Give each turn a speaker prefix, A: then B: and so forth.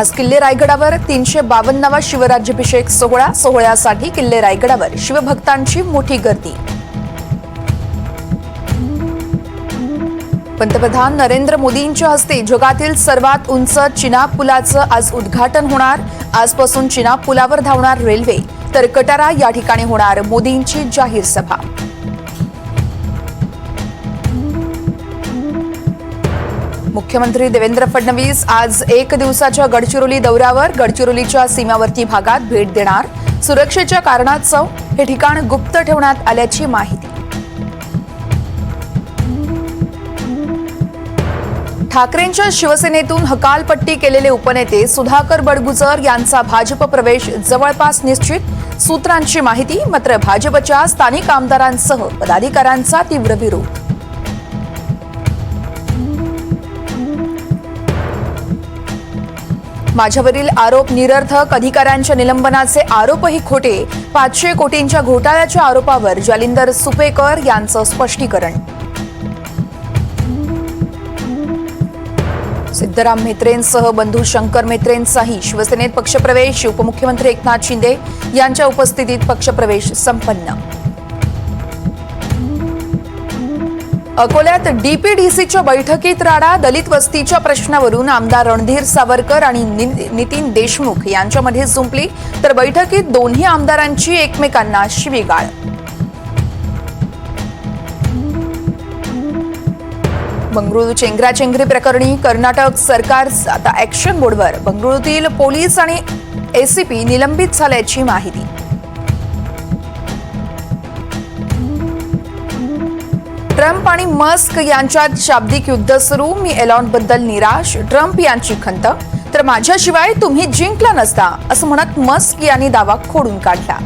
A: आज किल्ले रायगडावर तीनशे बावन्नावा शिवराज्याभिषेक सोहळा. सोहळ्यासाठी किल्ले रायगडावर शिवभक्तांची मोठी गर्दी. पंतप्रधान नरेंद्र मोदींच्या हस्ते जगातील सर्वात उंच चिनाब पुलाचं आज उद्घाटन होणार. आजपासून चिनाब पुलावर धावणार रेल्वे तर कटारा या ठिकाणी होणार मोदींची जाहीर सभा. मुख्यमंत्री देवेंद्र फडणवीस आज एक दिवसाच्या गडचिरोली दौऱ्यावर गडचिरोलीच्या सीमावर्ती भागात भेट देणार. सुरक्षेच्या कारणास्तव हे ठिकाण गुप्त ठेवण्यात आल्याची माहिती. ठाकरेंच्या शिवसेनेतून हकालपट्टी केलेले उपनेते सुधाकर बडगुजर यांचा भाजप प्रवेश जवळपास निश्चित सूत्रांची माहिती मात्र भाजपच्या स्थानिक आमदारांसह पदाधिकाऱ्यांचा तीव्र विरोध. माझ्यावरील आरोप निरर्थक अधिकाऱ्यांच्या निलंबनाचे आरोपही खोटे. पाचशे कोटींच्या घोटाळ्याच्या आरोपावर जालिंदर सुपेकर यांचं स्पष्टीकरण. सिद्धराम म्हेत्रेंसह बंधू शंकर म्हेत्रेंचाही शिवसेनेत पक्षप्रवेश. उपमुख्यमंत्री एकनाथ शिंदे यांच्या उपस्थितीत पक्षप्रवेश संपन्न. अकोल्यात डीपीडीसीच्या बैठकीत राडा दलित वस्तीच्या प्रश्नावरून आमदार रणधीर सावरकर आणि नि- नितीन देशमुख यांच्यामध्ये जुंपली. तर बैठकीत दोन्ही आमदारांची एकमेकांना शिवीगाळ. बंगळुरू चेंगराचेंगरी प्रकरणी कर्नाटक सरकार आता ऍक्शन बोर्डवर बंगळुरूतील पोलीस आणि एसीपी निलंबित झाल्याची माहिती. ट्रम्प आणि मस्क यांच्यात शाब्दिक युद्ध सुरू. मी एलॉनबद्दल निराश. ट्रम्प यांची खंत. तर माझ्याशिवाय तुम्ही जिंकला नसता असं म्हणत मस्क यांनी दावा खोडून काढला.